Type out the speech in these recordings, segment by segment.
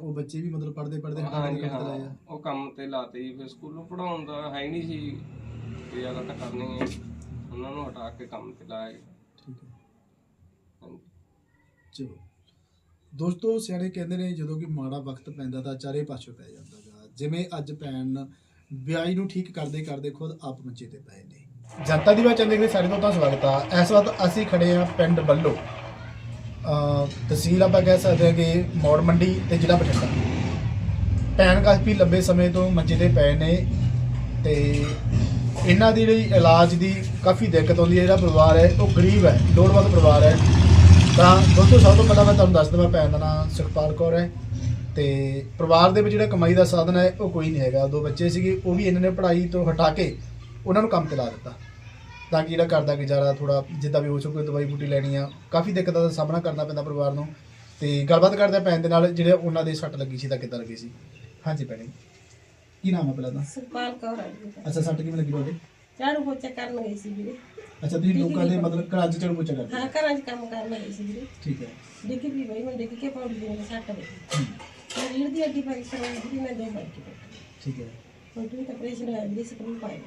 ਉਹ ਬੱਚੇ ਵੀ ਮਤਲਬ ਪੜਦੇ ਪੜਦੇ ਹਟਾ ਕੇ ਹਾਂਜੀ ਕੰਮ ਹਾਂ ਉਹ ਕੰਮ ਤੇ ਲਾਤੇ ਜੀ ਫਿਰ ਸਕੂਲੋਂ ਪੜਾਉਣ ਦਾ ਹੈ ਨਹੀਂ ਸੀ। ਤੇ ਜ਼ਿਆਦਾ ਤਾਂ ਕਰਨੀ ਹੈ ਉਹਨਾਂ ਨੂੰ ਹਟਾ ਕੇ ਕੰਮ ਤੇ ਲਾਇਆ ਜੀ। ਠੀਕ ਹੈ। ਹਾਂਜੀ। ਚਲੋ। ਦੋਸਤੋ ਸਿਆਣੇ ਕਹਿੰਦੇ ਨੇ ਜਦੋਂ ਕਿ ਮਾੜਾ ਵਕਤ ਪੈਂਦਾ ਤਾਂ ਚਾਰੇ ਪਾਸੋਂ ਪੈ ਜਾਂਦਾ ਗਾ। ਜਿਵੇਂ ਅੱਜ ਭੈਣ ਵਿਆਹੀ ਨੂੰ ਠੀਕ ਕਰਦੇ ਕਰਦੇ ਖੁਦ ਆਪ ਮੰਚੇ ਤੇ ਪਏ ਨੇ। ਜਨਤਾ ਦੀ ਬਾਤ ਦੇ ਸਾਡੇ ਤੋਂ ਤਾਂ ਸਵਾਗਤ ਆ। ਇਸ ਵਕਤ ਅਸੀਂ ਖੜੇ ਆ ਪਿੰਡ ਬੱਲੋ ਅ ਤਹਿਸੀਲ ਆਪਾਂ ਕਹਿ ਸਕਦੇ ਹਾਂ ਕਿ ਮੌੜ ਮੰਡੀ ਤੇ ਜ਼ਿਲ੍ਹਾ ਬਠਿੰਡਾ। ਭੈਣ ਕਾਫੀ ਲੰਬੇ ਸਮੇਂ ਤੋਂ ਮੰਜੇ ਤੇ ਪਏ ਨੇ ਤੇ ਇਹਨਾਂ ਦੀ ਜਿਹੜੀ ਇਲਾਜ ਦੀ ਕਾਫੀ ਦਿੱਕਤ ਆਉਂਦੀ ਹੈ, ਜਿਹੜਾ ਪਰਿਵਾਰ ਹੈ, ਉਹ ਗਰੀਬ ਹੈ, ਲੋੜਵੰਦ ਪਰਿਵਾਰ ਹੈ। ਤਾਂ ਦੋਸਤੋ, ਸਭ ਤੋਂ ਪਹਿਲਾਂ ਮੈਂ ਤੁਹਾਨੂੰ ਦੱਸ ਦਵਾਂ, ਭੈਣ ਦਾ ਨਾਮ ਸੁਖਪਾਲ ਕੌਰ ਹੈ ਤੇ ਪਰਿਵਾਰ ਦੇ ਵਿੱਚ ਜਿਹੜਾ ਕਮਾਈ ਦਾ ਸਾਧਨ ਹੈ, ਉਹ ਕੋਈ ਨਹੀਂ ਹੈਗਾ। ਦੋ ਬੱਚੇ ਸੀਗੇ, ਉਹ ਵੀ ਇਹਨਾਂ ਨੇ ਪੜ੍ਹਾਈ ਤੋਂ ਹਟਾ ਕੇ ਉਹਨਾਂ ਨੂੰ ਕੰਮ ਤੇ ਲਾ ਦਿੱਤਾ। ਤਾਂ ਕਿ ਜਿਹੜਾ ਘਰ ਦਾ ਗੁਜ਼ਾਰਾ ਥੋੜਾ ਜਿੱਦਾਂ ਵੀ ਹੋ ਸਕੇ ਦਵਾਈ ਬੂਟੀ ਲੈਣੀ ਆ ਕਾਫੀ ਦਿੱਕਤਾਂ ਦਾ ਸਾਹਮਣਾ ਕਰਨਾ ਪੈਂਦਾ ਪਰਿਵਾਰ ਨੂੰ। ਤੇ ਗੱਲਬਾਤ ਕਰਦੇ ਆ ਭੈਣ ਦੇ ਨਾਲ ਜਿਹੜੇ ਉਹਨਾਂ ਦੇ ਸੱਟ ਲੱਗੀ ਸੀ ਤਾਂ ਕਿੱਦਾਂ ਲੱਗੀ ਸੀ? ਹਾਂਜੀ ਭੈਣੇ ਕੀ ਨਾਮ ਹੈ ਪਹਿਲਾਂ ਤਾਂ? ਸੁਖਪਾਲ ਕੌਰ ਆ ਜੀ। ਅੱਛਾ ਸੱਟ ਕਿਵੇਂ ਲੱਗੀ ਤੁਹਾਡੇ? ਝਾੜੂ ਪੋਚਾ ਕਰਨ ਗਈ ਸੀ ਵੀਰੇ। ਅੱਛਾ ਤੁਸੀਂ ਲੋਕਾਂ ਦੇ ਮਤਲਬ ਘਰਾਂ 'ਚ ਝਾੜੂ ਪੋਚਾ ਕਰਦੇ ਹਾਂ? ਘਰਾਂ 'ਚ ਕੰਮ ਕਰਨ ਗਈ ਸੀ ਵੀਰੇ। ਠੀਕ ਹੈ। ਡਿੱਗ ਵੀ ਬਈ ਮੈਂ ਡਿੱਗ ਕੇ ਪੌੜੀ ਦੇ ਮੇਰੇ ਸੱਟ ਵੱਜੀ ਮੈਂ ਰੀੜ ਦੀ ਅੱਡੀ ਹੋਈ ਸੀ ਮੈਂ ਦੋ ਬੈਠ ਕੇ ਠੀਕ ਹੈ। ਹੁਣ ਤੂੰ ਤਾਂ ਆਪਰੇਸ਼ਨ ਹੋਇਆ ਵੀਰੇ ਸਕਰੂ ਪਾਇਆ।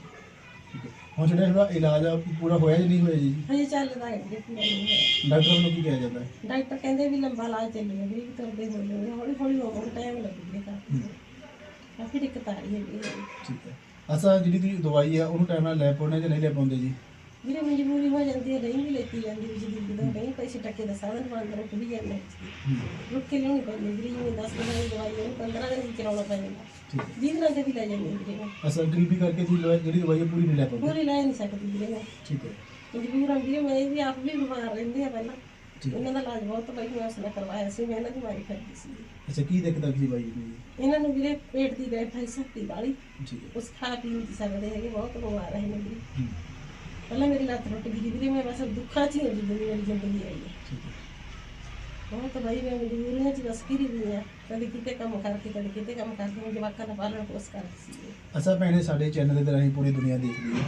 ਹੁਣ ਜਿਹੜਾ ਇਹਦਾ ਇਲਾਜ ਆ ਪੂਰਾ ਹੋਇਆ ਜਾਂ ਨਹੀਂ ਹੋਇਆ ਜੀ? ਹਜੇ ਚੱਲਦਾ ਹੈ ਪੂਰਾ ਨਹੀਂ ਹੋਇਆ ਡਾਕਟਰ ਵੱਲੋਂ ਕੀ ਕਿਹਾ ਜਾਂਦਾ ਹੈ? ਡਾਕਟਰ ਕਹਿੰਦੇ ਵੀ ਲੰਬਾ ਇਲਾਜ ਚੱਲੂਗਾ ਵੀ ਤੁਰਦੇ ਹੋ ਜਾਊਗਾ ਹੌਲੀ ਹੌਲੀ ਹੋਊਗਾ ਟਾਈਮ ਲੱਗੂਗਾ ਕਾਫੀ ਦਿੱਕਤ ਆ ਰਹੀ ਹੈ। ਵੀਰੇ ਠੀਕ ਹੈ। ਅੱਛਾ ਜਿਹੜੀ ਤੁਸੀਂ ਦਵਾਈ ਆ ਉਹਨੂੰ ਟਾਈਮ ਨਾਲ ਲੈ ਪਾਉਂਦੇ ਜਾਂ ਨਹੀਂ ਲੈ ਪਾਉਂਦੇ ਜੀ? ਵੀਰੇ ਮਜਬੂਰੀ ਹੋ ਜਾਂਦੀ ਹੈ ਨਹੀਂ ਵੀ ਲੈਤੀ ਜਾਂਦੀ ਦੀ ਜਦੋਂ ਨਹੀਂ ਪੈਸੇ ਟੱਕੇ ਦਾ ਸਾਧਨ ਬੰਦ ਰੁਕ ਵੀ ਜਾਂਦਾ ਰੁਕ ਕੇ ਲਿਆਉਣੀ ਪੈਂਦੀ ਵੀਰੇ ਜਿਵੇਂ 10 ਦਿਨਾਂ ਦੀ ਦਵਾਈ ਉਹਨੂੰ 15 ਦਿਨ ਵਿੱਚ ਚਲਾਉਣਾ ਪੈ ਜਾਂਦਾ ਵੀਹ ਦਿਨਾਂ ਤੇ ਵੀ ਲੈ ਜਾਂਦੀ ਵੀਰੇ ਅੱਛਾ ਗਰੀਬੀ ਕਰਕੇ ਦਵਾਈ- ਜਿਹੜੀ ਦਵਾਈ ਪੂਰੀ ਨਹੀਂ ਲੈ ਪਾਉਂਦੇ? ਪੂਰੀ ਲੈ ਨਹੀਂ ਸਕਦੀ ਵੀਰੇ ਮੈਂ। ਠੀਕ ਹੈ। ਮਜਬੂਰ ਵੀਰੇ ਮੈਂ ਵੀ ਆਪ ਵੀ ਬਿਮਾਰ ਰਹਿੰਦੇ ਆ ਪਹਿਲਾਂ। ਇਹਨਾਂ ਦਾ ਇਲਾਜ ਬਹੁਤ ਬਈ ਮੈਂ ਉਸਨੇ ਕਰਵਾਇਆ ਸੀ ਮੈਂ ਇਹਨਾਂ ਦੀ ਮਾਰੀ ਕਰਦੀ ਸੀ। ਅੱਛਾ ਕੀ ਦਿੱਕਤ ਆ ਸੀ ਦਵਾਈ ਦੀ? ਇਹਨਾਂ ਨੂੰ ਵੀਰੇ ਪੇਟ ਦੀ ਗੈਠ ਹੈ ਸ਼ਕਤੀ ਵਾਲੀ। ਹੈ। ਉਸ ਖਾ ਪੀ ਨਹੀਂ ਸਕਦੇ ਹੈਗੇ ਬਹੁਤ ਬਿਮਾਰ ਰਹੇ ਨੇ ਵੀਰੇ ਪਹਿਲਾਂ ਮੇਰੀ ਲੱਤ ਟੁੱਟ ਗਈ ਵੀਰੇ ਮੈਂ ਬਸ ਦੁੱਖਾਂ 'ਚ ਹੀ ਹਾਂ ਜਿੰਦਗੀ ਮੇਰੀ ਜ਼ਿੰਦਗੀ ਆਈ ਹੈ। ਠੀਕ ਹੈ। ਬਹੁਤ ਬਈ ਮੈਂ ਮਜਬੂਰੀਆਂ 'ਚ ਬਸ ਘਿਰੀ ਹੋਈ ਹਾਂ। ਕਦੇ ਕਿਤੇ ਕੰਮ ਕਰਕੇ ਕਦੇ ਕਿਤੇ ਕੰਮ ਕਰਕੇ ਮੈਂ ਜਵਾਕਾਂ ਦਾ ਪਾਲਣ ਪੋਸ ਕਰਦੀ ਸੀ। ਅੱਛਾ ਭੈਣੇ ਸਾਡੇ ਚੈਨਲ ਦੇ ਰਾਹੀਂ ਪੂਰੀ ਦੁਨੀਆ ਦੇਖਦੀ ਹੈ।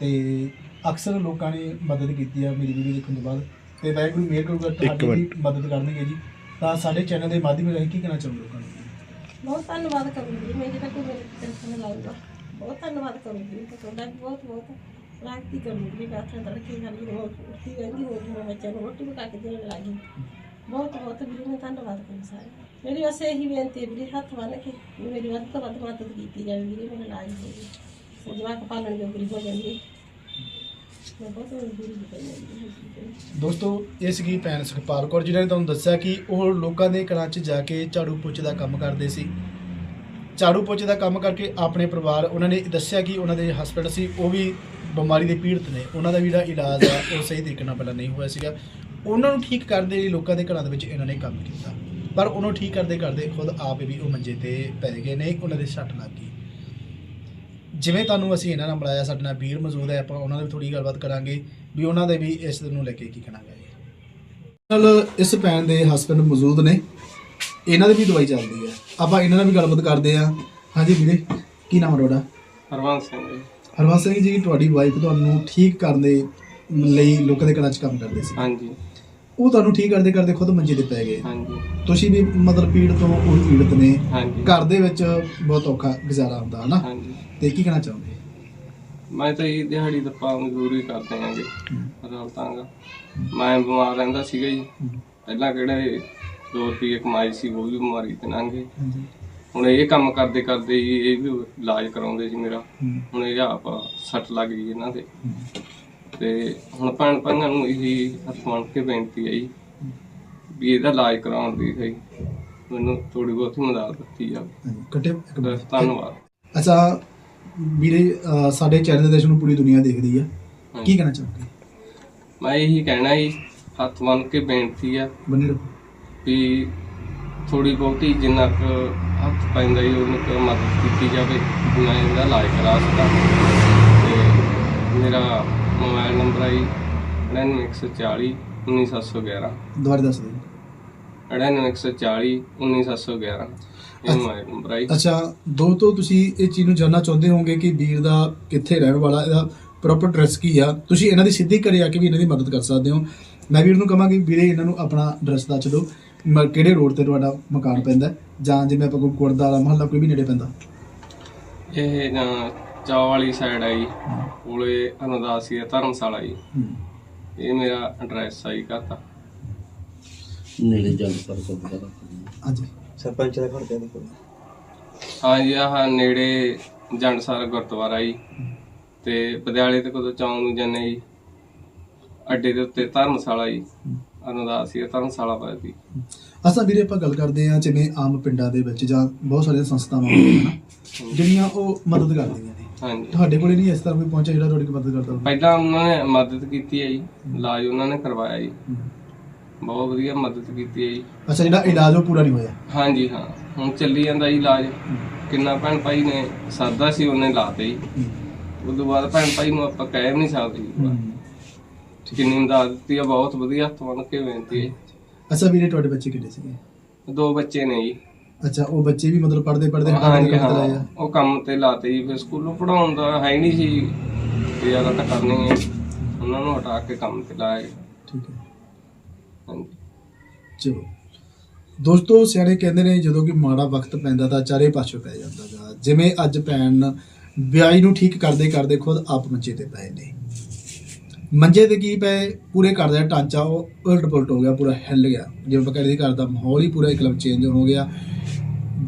ਤੇ ਅਕਸਰ ਲੋਕਾਂ ਨੇ ਮਦਦ ਕੀਤੀ ਆ ਮੇਰੀ ਵੀਡੀਓ ਦੇਖਣ ਤੋਂ ਬਾਅਦ। ਤੇ ਵਾਹਿਗੁਰੂ ਮਿਹਰ ਕਰੂਗਾ ਤੁਹਾਡੀ ਵੀ ਮਦਦ ਕਰਨਗੇ ਜੀ। ਤਾਂ ਸਾਡੇ ਚੈਨਲ ਦੇ ਮਾਧਿਅਮ ਰਾਹੀਂ ਕੀ ਕਹਿਣਾ ਚਾਹੁੰਦੇ ਲੋਕਾਂ ਨੂੰ? ਬਹੁਤ ਧੰਨਵਾਦ ਕਰੂੰਗੀ ਮੈਂ ਜਿਹੜਾ ਕੋਈ ਮੇਰੇ ਟੈਨਸ਼ਨ ਲਾਊਗਾ ਬਹੁਤ ਧੰਨਵਾਦ ਕਰੂੰਗੀ। ਤੇ ਤੁਹਾਡਾ ਬਹੁਤ ਬਹੁਤ ਰਾਖਤੀ ਕਰੂੰਗੀ ਮੈਂ ਆਖਾਂ ਤੜਕੇ ਖਾਲੀ ਰੋਜ਼ ਉੱਠੀ ਰਹਿੰਦੀ ਹੋ ਮੈਂ ਬੱਚਿਆਂ ਨੂੰ ਰੋਟੀ ਪਕਾ ਕੇ ਦੇਣ ਲੱਗੀ। ਬਹੁਤ ਬਹੁਤ ਵੀਰੇ, ਮੈਂ ਧੰਨਵਾਦ ਕਰੂੰ ਸਾਰੇ ਮੇਰੀ ਬਸ ਇਹੀ ਬੇਨਤੀ ਵੀਰੇ, ਹੱਥ ਬੰਨ੍ਹ ਕੇ ਮੇਰੀ ਵੱਧ ਤੋਂ ਵੱਧ ਮਦਦ ਕੀਤੀ ਜਾਵੇ ਵੀਰੇ, ਮੇਰਾ ਇਲਾਜ ਹੋ ਜਵਾਕ ਪਾਲਣ ਜੋਗਰੀ ਹੋ ਜਾਂਦੀ ਦੋਸਤੋ, ਇਹ ਸੀਗੀ ਭੈਣ ਸੁਖਪਾਲ ਕੌਰ ਜਿਨ੍ਹਾਂ ਨੇ ਤੁਹਾਨੂੰ ਦੱਸਿਆ ਕਿ ਉਹ ਲੋਕਾਂ ਦੇ ਘਰਾਂ 'ਚ ਜਾ ਕੇ ਝਾੜੂ ਪੋਚੇ ਦਾ ਕੰਮ ਕਰਦੇ ਸੀ। ਝਾੜੂ ਪੋਚੇ ਦਾ ਕੰਮ ਕਰਕੇ ਆਪਣੇ ਪਰਿਵਾਰ, ਉਹਨਾਂ ਨੇ ਦੱਸਿਆ ਕਿ ਉਹਨਾਂ ਦੇ ਹਸਬੰਡ ਸੀ, ਉਹ ਵੀ ਬਿਮਾਰੀ ਦੇ ਪੀੜਤ ਨੇ ਉਹਨਾਂ ਦਾ ਵੀ ਜਿਹੜਾ ਇਲਾਜ ਆ ਉਹ ਸਹੀ ਤਰੀਕੇ ਨਾਲ ਪਹਿਲਾਂ ਨਹੀਂ ਹੋਇਆ ਸੀਗਾ। ਉਹਨਾਂ ਨੂੰ ਠੀਕ ਕਰਨ ਦੇ ਲਈ ਲੋਕਾਂ ਦੇ ਘਰਾਂ ਦੇ ਵਿੱਚ ਇਹਨਾਂ ਨੇ ਕੰਮ ਕੀਤਾ। ਪਰ ਉਹਨੂੰ ਠੀਕ ਕਰਦੇ ਕਰਦੇ ਖੁਦ ਆਪ ਵੀ ਉਹ ਮੰਜੇ ਤੇ ਪੈ ਗਏ ਨੇ ਉਹਨਾਂ ਦੇ ਸੱਟ ਲੱਗ ਗਈ। ਜਿਵੇਂ ਤੁਹਾਨੂੰ ਅਸੀਂ ਇਹਨਾਂ ਨਾਲ ਮਿਲਾਇਆ ਸਾਡੇ ਨਾਲ ਵੀਰ ਮੌਜੂਦ ਹੈ ਆਪਾਂ ਉਹਨਾਂ ਨਾਲ ਵੀ ਥੋੜੀ ਗੱਲਬਾਤ ਕਰਾਂਗੇ ਵੀ ਉਹਨਾਂ ਦੇ ਵੀ ਇਸ ਨੂੰ ਲੈ ਕੇ ਕੀ ਕਹਿਣਾ ਹੈ ਨਾਲ ਇਸ ਭੈਣ ਦੇ ਹਸਬੰਡ ਮੌਜੂਦ ਨੇ ਇਹਨਾਂ ਦੀ ਵੀ ਦਵਾਈ ਚੱਲਦੀ ਹੈ। ਆਪਾਂ ਇਹਨਾਂ ਨਾਲ ਵੀ ਗੱਲਬਾਤ ਕਰਦੇ ਹਾਂ। ਹਾਂਜੀ ਵੀਰੇ ਕੀ ਨਾਮ ਹੈ ਤੁਹਾਡਾ? ਹਰਵੰਸ ਸਿੰਘ ਜੀ। ਹਰਵੰਸ ਸਿੰਘ ਜੀ ਤੁਹਾਡੀ ਵਾਈਫ ਤੁਹਾਨੂੰ ਠੀਕ ਕਰਨ ਦੇ ਲਈ ਲੋਕਾਂ ਦੇ ਘਰਾਂ 'ਚ ਕੰਮ ਕਰਦੇ ਸੀ। ਹਾਂਜੀ। ਉਹ ਤੁਹਾਨੂੰ ਠੀਕ ਕਰਦੇ ਕਰਦੇ ਖੁਦ ਮੰਜੇ ਤੇ ਪੈ ਗਏ। ਹਾਂਜੀ। ਤੁਸੀਂ ਵੀ ਮਤਲਬ ਪੀੜ ਤੋਂ ਉਹ ਪੀੜਤ ਨੇ। ਹਾਂਜੀ। ਘਰ ਦੇ ਵਿੱਚ ਬਹੁਤ ਔਖਾ ਗੁਜ਼ਾਰਾ ਹੁੰਦਾ ਹਨਾ? ਹਾਂਜੀ। ਤੇ ਕੀ ਕਹਿਣਾ ਚਾਹੁੰਦੇ ਮੈਂ ਤਾਂ ਇਹ ਦਿਹਾੜੀ ਦੱਪਾ ਮਜ਼ਦੂਰੀ ਕਰਦੇ ਆਂਗੇ ਰਲਤਾਂਗਾ ਮੈਂ ਬਿਮਾਰ ਰਹਿੰਦਾ ਸੀਗਾ ਜੀ। ਪਹਿਲਾਂ ਕਿਹੜੇ 2 ਰੁਪਏ ਕਮਾਈ ਸੀ ਉਹ ਵੀ ਬਿਮਾਰੀ ਤੇ ਲੰਘੇ ਹੁਣ ਇਹ ਕੰਮ ਕਰਦੇ ਕਰਦੇ ਜੀ ਇਹ ਵੀ ਇਲਾਜ ਕਰਾਉਂਦੇ ਸੀ ਮੇਰਾ। ਹੂੰ, ਹੁਣ ਇਹ ਆਪ ਸੱਟ ਲੱਗ ਗਈ ਇਹਨਾਂ ਦੇ। ਹੂੰ, ਤੇ ਹੁਣ ਭੈਣ ਭਾਈਆਂ ਨੂੰ ਇਹੀ ਹੱਥ ਮੰਨ ਕੇ ਬੇਨਤੀ ਹੈ ਜੀ ਵੀ ਇਹਦਾ ਇਲਾਜ ਕਰਾਉਣ ਦੀ ਸਹੀ। ਮੈਨੂੰ ਥੋੜੀ ਬਹੁਤੀ ਮਦਦ ਦਿੱਤੀ ਹਾਂਜੀ ਕੱਟੇ। ਧੰਨਵਾਦ। ਅੱਛਾ ਵੀਰੇ ਸਾਡੇ ਚੈਨਲ ਦੇ ਦੇਸ਼ ਨੂੰ ਪੂਰੀ ਦੁਨੀਆ ਦੇਖਦੀ ਆ ਕੀ ਕਹਿਣਾ ਚਾਹੋਗੇ? ਮੈਂ ਇਹੀ ਕਹਿਣਾ ਜੀ ਹੱਥ ਮੰਨ ਕੇ ਬੇਨਤੀ ਆ ਬੰਨੇ ਵੀ ਥੋੜੀ ਬਹੁਤੀ ਜਿੰਨਾ ਕੁ ਹੱਥ ਪੈਂਦਾ ਜੀ ਉਹਨੂੰ ਕੁ ਮਦਦ ਕੀਤੀ ਜਾਵੇ ਮੈਂ ਇਹਦਾ ਇਲਾਜ ਕਰਾ ਸਕਾਂ। ਤੇ ਮੇਰਾ ਮੋਬਾਈਲ ਨੰਬਰ ਹੈ ਜੀ 99140 19711 ਦੁਬਾਰਾ ਦੱਸ ਦਿਓ। 99140 19711 ਇਹ ਮੋਬਾਈਲ ਨੰਬਰ ਹੈ ਜੀ। ਅੱਛਾ ਦੋ ਤੋਂ ਤੁਸੀਂ ਇਹ ਚੀਜ਼ ਨੂੰ ਜਾਨਣਾ ਚਾਹੁੰਦੇ ਹੋਵੋਗੇ ਕਿ ਵੀਰ ਦਾ ਕਿੱਥੇ ਰਹਿਣ ਵਾਲਾ ਇਹਦਾ ਪ੍ਰੋਪਰ ਐਡਰੈਸ ਕੀ ਆ? ਤੁਸੀਂ ਇਹਨਾਂ ਦੀ ਸਿੱਧੀ ਘਰੇ ਆ ਕੇ ਵੀ ਇਹਨਾਂ ਦੀ ਮਦਦ ਕਰ ਸਕਦੇ ਹੋ। ਮੈਂ ਵੀਰ ਨੂੰ ਕਹਾਂਗੀ ਵੀਰੇ ਇਹਨਾਂ ਨੂੰ ਆਪਣਾ ਐਡਰੈਸ ਦੱਸ ਦਿਓ। ਮ- ਕਿਹੜੇ ਰੋਡ ਤੇ ਤੁਹਾਡਾ ਮਕਾਨ ਪੈਂਦਾ ਹੈ? ਜਾਂ ਜਿਵੇਂ ਆਪਾਂ ਕੋਈ ਗੁਰਦੁਆਰਾ ਮਹੱਲਾ ਕੋਈ ਵੀ ਨੇੜੇ ਪੈਂਦਾ? ਇਹ ਨਾ ਚਾਹ ਵਾਲੀ ਸਾਈਡ ਆ ਜੀ। ਕੋਲੇ ਅਨੁਦਾਸੀਆ ਧਰਮਸ਼ਾਲਾ ਜੀ। ਹੂੰ। ਇਹ ਮੇਰਾ ਐਡਰੈਸ ਆ ਜੀ ਘਰ ਦਾ। ਨੇੜੇ ਜਲ ਕਰ ਸਕਦਾ ਹਾਂਜੀ। ਸਰਪੰਚ ਦਾ ਖਰਚਾ ਦੇਖੋ ਹਾਂ ਜੀ ਆਹ ਨੇੜੇ ਜੰਡਸਰ ਗੁਰਦੁਆਰਾ ਜੀ। ਤੇ ਪਟਿਆਲੇ ਤੇ ਕਦੋਂ ਚੌਂਕ ਨੂੰ ਜਾਂਦੇ ਜੀ। ਅੱਡੇ ਦੇ ਉੱਤੇ ਧਰਮਸ਼ਾਲਾ ਜੀ। ਅਨੁਦਾਸੀਆ ਧਰਮਸ਼ਾਲਾ ਪਈ ਅਸਾਂ ਵੀਰੇ ਆਪਾਂ ਗੱਲ ਕਰਦੇ ਹਾਂ ਜਿਵੇਂ ਆਮ ਪਿੰਡਾਂ ਦੇ ਵਿੱਚ ਜਾਂ ਬਹੁਤ ਸਾਰੀਆਂ ਸੰਸਥਾਵਾਂ ਹੁੰਦੀਆਂ ਨਾ ਜਿਹੜੀਆਂ ਉਹ ਮਦਦ ਕਰਦੀਆਂ ਨੇ। ਹਾਂਜੀ। ਤੁਹਾਡੇ ਕੋਲੇ ਨਹੀਂ ਇਸ ਤਰ੍ਹਾਂ ਕੋਈ ਪਹੁੰਚਿਆ ਜਿਹੜਾ ਤੁਹਾਡੀ ਮਦਦ ਕਰਦਾ ਹੋਵੇ? ਪਹਿਲਾਂ ਉਹਨਾਂ ਨੇ ਮਦਦ ਕੀਤੀ ਹੈ ਜੀ ਇਲਾਜ ਉਹਨਾਂ ਨੇ ਕਰਵਾਇਆ ਜੀ। ਬਹੁਤ ਵਧੀਆ ਮਦਦ ਕੀਤੀ ਹੈ ਜੀ। ਅੱਛਾ ਜਿਹੜਾ ਇਲਾਜ ਉਹ ਪੂਰਾ ਨਹੀਂ ਹੋਇਆ? ਹਾਂਜੀ ਹਾਂ। ਹੁਣ ਚੱਲੀ ਜਾਂਦਾ ਜੀ ਇਲਾਜ। ਕਿੰਨਾ ਭੈਣ ਭਾਈ ਨੇ ਸਾਦਾ ਸੀ ਉਹਨੇ ਲਾਤੇ ਜੀ। ਉਸ ਤੋਂ ਬਾਅਦ ਭੈਣ ਭਾਈ ਨੂੰ ਆਪਾਂ ਕਹਿ ਵੀ ਨਹੀਂ ਸਕਦੇ। ਕਿੰਨੀ ਇਮਦਾਦ ਦਿੱਤੀ ਆ ਬਹੁਤ ਵਧੀਆ ਹੱਥ ਕੇ ਬੇਨਤੀ ਹੈ ਅੱਛਾ ਵੀਰੇ ਤੁਹਾਡੇ ਬੱਚੇ ਕਿੰਨੇ ਸੀਗੇ? ਦੋ ਬੱਚੇ ਨੇ ਜੀ। ਅੱਛਾ ਉਹ ਬੱਚੇ ਵੀ ਮਤਲਬ ਪੜਦੇ ਪੜਦੇ ਹਾਂਜੀ ਹਾਂ ਉਹ ਕੰਮ ਤੇ ਲਾਤੇ ਜੀ ਫਿਰ ਸਕੂਲੋਂ ਪੜਾਉਣ ਦਾ ਹੈ ਨਹੀਂ ਸੀ ਤੇ ਜ਼ਿਆਦਾ ਤਾਂ ਕਰਨੀ ਹੈ ਉਹਨਾਂ ਨੂੰ ਹਟਾ ਕੇ ਕੰਮ ਤੇ ਲਾਇਆ। ਠੀਕ ਹੈ। ਹਾਂਜੀ। ਚਲੋ। ਦੋਸਤੋ ਸਿਆਣੇ ਕਹਿੰਦੇ ਨੇ ਜਦੋਂ ਕਿ ਮਾੜਾ ਵਕਤ ਪੈਂਦਾ ਤਾਂ ਚਾਰੇ ਪਾਸੋਂ ਪੈ ਜਾਂਦਾ ਗਾ। ਜਿਵੇਂ ਅੱਜ ਭੈਣ ਵਿਆਹੀ ਨੂੰ ਠੀਕ ਕਰਦੇ ਕਰਦੇ ਖੁਦ ਆਪ ਮੰਜੇ ਤੇ ਪਏ ਨੇ। ਮੰਜੇ ਤੇ ਕੀ ਪਏ, ਪੂਰੇ ਘਰ ਦਾ ਢਾਂਚਾ ਉਹ ਉਲਟ ਪੁਲਟ ਹੋ ਗਿਆ, ਪੂਰਾ ਹਿੱਲ ਗਿਆ। ਜਿਵੇਂ ਆਪਾਂ ਕਹਿੰਦੇ ਘਰ ਦਾ ਮਾਹੌਲ ਹੀ ਪੂਰਾ ਇੱਕਦਮ ਚੇਂਜ ਹੋ ਗਿਆ।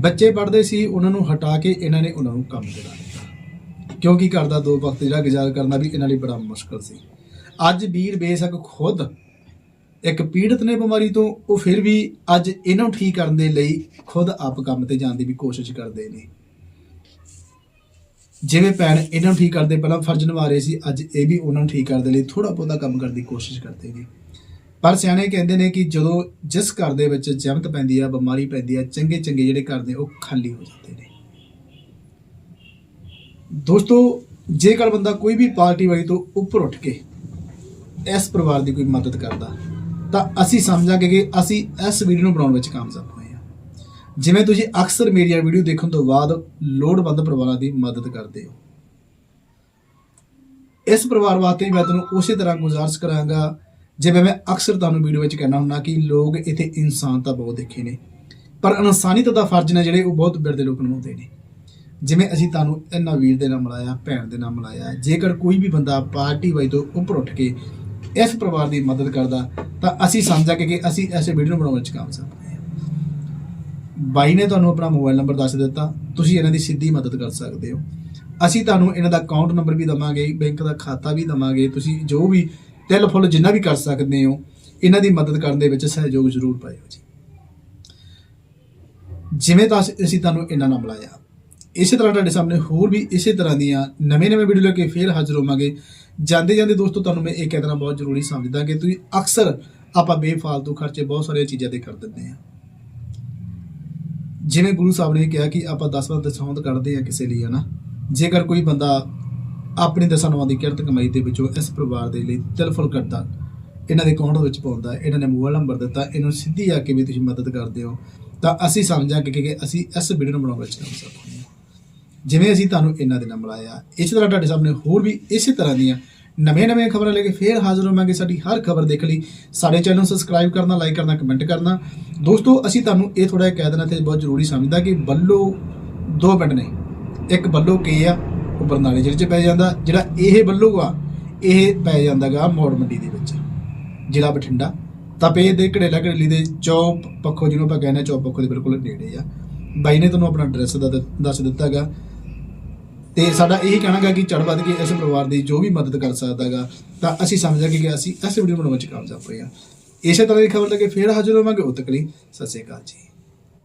ਬੱਚੇ ਪੜ੍ਹਦੇ ਸੀ, ਉਹਨਾਂ ਨੂੰ ਹਟਾ ਕੇ ਇਹਨਾਂ ਨੇ ਉਹਨਾਂ ਨੂੰ ਕੰਮ ਤੇ ਦਿੱਤਾ। ਕਿਉਂਕਿ ਘਰ ਦਾ ਦੋ ਵਕਤ ਜਿਹੜਾ ਗੁਜ਼ਾਰ ਕਰਨਾ ਵੀ ਇਹਨਾਂ ਲਈ ਬੜਾ ਮੁਸ਼ਕਲ ਸੀ। ਅੱਜ ਵੀਰ ਬੇਸ਼ੱਕ ਖੁਦ ਇੱਕ ਪੀੜਤ ਨੇ ਬਿਮਾਰੀ ਤੋਂ, ਉਹ ਫਿਰ ਵੀ ਅੱਜ ਇਹਨਾਂ ਨੂੰ ਠੀਕ ਕਰਨ ਦੇ ਲਈ ਖੁਦ ਆਪ ਕੰਮ ਤੇ ਜਾਣ ਦੀ ਵੀ ਕੋਸ਼ਿਸ਼ ਕਰਦੇ ਨੇ। ਜਿਵੇਂ ਭੈਣ ਇਹਨਾਂ ਨੂੰ ਠੀਕ ਕਰਦੇ, ਪਹਿਲਾਂ ਫਰਜ਼ ਨਿਭਾ ਰਹੇ ਸੀ, ਅੱਜ ਇਹ ਵੀ ਉਹਨਾਂ ਨੂੰ ਠੀਕ ਕਰਨ ਦੇ ਲਈ ਥੋੜਾ ਬਹੁਤਾ ਕੰਮ ਕਰਨ ਦੀ ਕੋਸ਼ਿਸ਼ ਕਰਦੇ ਨੇ। ਪਰ ਸਿਆਣੇ ਕਹਿੰਦੇ ਨੇ ਕਿ ਜਦੋਂ ਜਿਸ ਘਰ ਦੇ ਵਿੱਚ ਜਮਤ ਪੈਂਦੀ ਆ, ਬਿਮਾਰੀ ਪੈਂਦੀ ਆ ਚੰਗੇ ਚੰਗੇ ਜਿਹੜੇ ਘਰ ਦੇ ਉਹ ਖਾਲੀ ਹੋ ਜਾਂਦੇ ਨੇ। ਦੋਸਤੋ, ਜੇਕਰ ਬੰਦਾ ਕੋਈ ਵੀ ਪਾਰਟੀ ਵਾਲੀ ਤੋਂ ਉੱਪਰ ਉੱਠ ਕੇ ਇਸ ਪਰਿਵਾਰ ਦੀ ਕੋਈ ਮਦਦ ਕਰਦਾ, ਤਾਂ ਅਸੀਂ ਸਮਝਾਂਗੇ ਕਿ ਅਸੀਂ ਇਸ ਵੀਡੀਓ ਨੂੰ ਬਣਾਉਣ ਵਿੱਚ ਕਾਮਯਾਬ ਹੋਏ। ਜਿਵੇਂ ਤੁਸੀਂ ਅਕਸਰ ਮੇਰੀਆਂ ਵੀਡੀਓ ਦੇਖਣ ਤੋਂ ਬਾਅਦ ਲੋੜਵੰਦ ਪਰਿਵਾਰਾਂ ਦੀ ਮਦਦ ਕਰਦੇ ਹੋ। ਇਸ ਪਰਿਵਾਰ ਵਾਸਤੇ ਮੈਂ ਤੁਹਾਨੂੰ ਉਸੇ ਤਰ੍ਹਾਂ ਗੁਜ਼ਾਰਿਸ਼ ਕਰਾਂਗਾ, ਜਿਵੇਂ ਮੈਂ ਅਕਸਰ ਤੁਹਾਨੂੰ ਵੀਡੀਓ ਵਿੱਚ ਕਹਿਣਾ ਹੁੰਦਾ ਕਿ ਲੋਕ ਇੱਥੇ ਇਨਸਾਨ ਤਾਂ ਬਹੁਤ ਦੇਖੇ ਨੇ, ਪਰ ਇਨਸਾਨੀਅਤ ਦਾ ਫਰਜ਼ ਨੇ ਜਿਹੜੇ ਉਹ ਬਹੁਤ ਬਿਰਦੇ ਲੋਕ ਨਿਭਾਉਂਦੇ ਨੇ। ਜਿਵੇਂ ਅਸੀਂ ਤੁਹਾਨੂੰ ਇਹਨਾਂ ਵੀਰ ਦੇ ਨਾਲ ਮਿਲਾਇਆ, ਭੈਣ ਦੇ ਨਾਲ ਮਿਲਾਇਆ, ਜੇਕਰ ਕੋਈ ਵੀ ਬੰਦਾ ਪਾਰਟੀ ਵਾਈ ਤੋਂ ਉੱਪਰ ਉੱਠ ਕੇ ਇਸ ਪਰਿਵਾਰ ਦੀ ਮਦਦ ਕਰਦਾ, ਤਾਂ ਅਸੀਂ ਸਮਝਾਂਗੇ ਕਿ ਅਸੀਂ ਐਸੇ ਵੀਡੀਓ ਨੂੰ ਬਣਾਉਣ ਵਿੱਚ ਕਾਮਯਾਬ ਹੋਏ ਬਾਈ ਨੇ ਤੁਹਾਨੂੰ ਆਪਣਾ ਮੋਬਾਈਲ ਨੰਬਰ ਦੱਸ ਦਿੱਤਾ, ਤੁਸੀਂ ਇਹਨਾਂ ਦੀ ਸਿੱਧੀ ਮਦਦ ਕਰ ਸਕਦੇ ਹੋ। ਅਸੀਂ ਤੁਹਾਨੂੰ ਇਹਨਾਂ ਦਾ ਅਕਾਊਂਟ ਨੰਬਰ ਵੀ ਦਵਾਂਗੇ ਬੈਂਕ ਦਾ ਖਾਤਾ ਵੀ ਦਵਾਂਗੇ, ਤੁਸੀਂ ਜੋ ਵੀ ਤਿਲ ਫੁੱਲ ਜਿੰਨਾ ਵੀ ਕਰ ਸਕਦੇ ਹੋ, ਇਹਨਾਂ ਦੀ ਮਦਦ ਕਰਨ ਦੇ ਵਿੱਚ ਸਹਿਯੋਗ ਜ਼ਰੂਰ ਪਾਇਓ ਜੀ। ਜਿਵੇਂ ਤਾਂ ਅਸੀਂ ਤੁਹਾਨੂੰ ਇਹਨਾਂ ਨਾਲ ਮਿਲਾਇਆ। ਇਸੇ ਤਰ੍ਹਾਂ ਤੁਹਾਡੇ ਸਾਹਮਣੇ ਹੋਰ ਵੀ ਇਸੇ ਤਰ੍ਹਾਂ ਦੀਆਂ ਨਵੇਂ-ਨਵੇਂ ਵੀਡੀਓ ਲੈ ਕੇ ਫੇਰ ਹਾਜ਼ਰ ਹੋਵਾਂਗੇ। ਜਾਂਦੇ ਜਾਂਦੇ ਦੋਸਤੋ, ਤੁਹਾਨੂੰ ਮੈਂ ਇਹ ਕਹਿ ਦੇਣਾ ਬਹੁਤ ਜ਼ਰੂਰੀ ਸਮਝਦਾ ਕਿ ਤੁਸੀਂ ਅਕਸਰ ਆਪਾਂ ਬੇਫਾਲਤੂ ਖਰਚੇ ਬਹੁਤ ਸਾਰੀਆਂ ਚੀਜ਼ਾਂ ਤੇ ਕਰ ਦਿੰਦੇ ਆ। ਜਿਵੇਂ ਗੁਰੂ ਸਾਹਿਬ ਨੇ ਕਿਹਾ ਕਿ ਆਪਾਂ 10 ਵਾਰ ਦਸਾਉਂਦ ਕੱਢਦੇ ਆ ਕਿਸੇ ਲਈ ਹਨਾ ਜੇਕਰ ਕੋਈ ਬੰਦਾ ਆਪਣੀ ਦਸਾਂ ਦੀ ਕਿਰਤ ਕਮਾਈ ਦੇ ਵਿੱਚੋਂ ਇਸ ਪਰਿਵਾਰ ਦੇ ਲਈ ਤਿਲਫੁਲ ਕਰਦਾ ਇਹਨਾਂ ਦੇ ਅਕਾਊਂਟ ਵਿੱਚ ਪਾਉਂਦਾ, ਇਹਨਾਂ ਨੇ ਮੋਬਾਈਲ ਨੰਬਰ ਦਿੱਤਾ, ਇਹਨੂੰ ਸਿੱਧੀ ਆ ਕੇ ਵੀ ਤੁਸੀਂ ਮਦਦ ਕਰਦੇ ਹੋ, ਤਾਂ ਅਸੀਂ ਸਮਝਾਂਗੇ ਕਿ ਅਸੀਂ ਇਸ ਵੀਡੀਓ ਨੂੰ ਬਣਾਉਣ ਵਿੱਚ ਕਾਮਯਾਬ ਹੋਏ ਹਾਂ। ਜਿਵੇਂ ਅਸੀਂ ਤੁਹਾਨੂੰ ਇਹਨਾਂ ਦੇ ਨਾਲ ਮਿਲਾਇਆ, ਇਸੇ ਤਰ੍ਹਾਂ ਤੁਹਾਡੇ ਸਾਹਮਣੇ ਹੋਰ ਵੀ ਇਸੇ ਤਰ੍ਹਾਂ ਦੀਆਂ ਨਵੇਂ-ਨਵੇਂ ਖਬਰਾਂ ਲੈ ਕੇ ਫੇਰ ਹਾਜ਼ਰ ਹੋਵਾਂਗੇ ਸਾਡੀ ਹਰ ਖਬਰ ਦੇਖ ਲਈ। ਸਾਡੇ ਚੈਨਲ ਨੂੰ ਸਬਸਕ੍ਰਾਈਬ ਕਰਨਾ ਲਾਈਕ ਕਰਨਾ ਕਮੈਂਟ ਕਰਨਾ। ਦੋਸਤੋ, ਅਸੀਂ ਤੁਹਾਨੂੰ ਇਹ ਥੋੜਾ ਜਿਹਾ ਕਹਿ ਦੇਣਾ ਤੇ ਬਹੁਤ ਜ਼ਰੂਰੀ ਸਮਝਦਾ ਕਿ ਬੱਲੋ ਦੋ ਪਿੰਡ ਨੇ। ਇੱਕ ਬੱਲੋ ਕੇ ਆ, ਉਹ ਬਰਨਾਲੇ ਜ਼ਿਲ੍ਹੇ 'ਚ ਪੈ ਜਾਂਦਾ। ਜਿਹੜਾ ਇਹ ਬੱਲੋ ਆ, ਇਹ ਪੈ ਜਾਂਦਾਗਾ ਮੋੜ ਮੰਡੀ ਦੇ ਵਿੱਚ। ਜ਼ਿਲ੍ਹਾ ਬਠਿੰਡਾ। ਤਪੇ ਦੇ ਘੜੇਲਾ ਘੜੇਲੀ ਦੇ ਚੌਪ ਪੱਖੋਂ ਜਿਹਨੂੰ ਆਪਾਂ ਕਹਿੰਦੇ ਹਾਂ ਚੌਪ ਪੱਖੋਂ ਦੇ ਬਿਲਕੁਲ ਨੇੜੇ ਆ। ਬਾਈ ਨੇ ਤੁਹਾਨੂੰ ਆਪਣਾ ਐਡਰੈਸ ਦ- ਦੱਸ ਦਿੱਤਾਗਾ ਤੇ ਸਾਡਾ ਇਹੀ ਕਹਿਣਾਗਾ ਕਿ ਚੜ ਵੱਧ ਕੇ ਇਸ ਪਰਿਵਾਰ ਦੀ ਜੋ ਵੀ ਮਦਦ ਕਰ ਸਕਦਾਗਾ ਤਾਂ ਅਸੀਂ ਸਮਝਾਂਗੇ ਕਿ ਅਸੀਂ ਇਸ ਵੀਡੀਓ ਬਣਾਉਣ 'ਚ ਕਾਮਯਾਬ ਹੋਏ ਹਾਂ। ਇਸੇ ਤਰ੍ਹਾਂ ਦੀ ਖਬਰ ਲੈ ਕੇ ਫੇਰ ਹਾਜ਼ਰ ਹੋਵਾਂਗੇ, ਉਦ ਤੱਕ ਸਤਿ ਸ਼੍ਰੀ ਅਕਾਲ ਜੀ।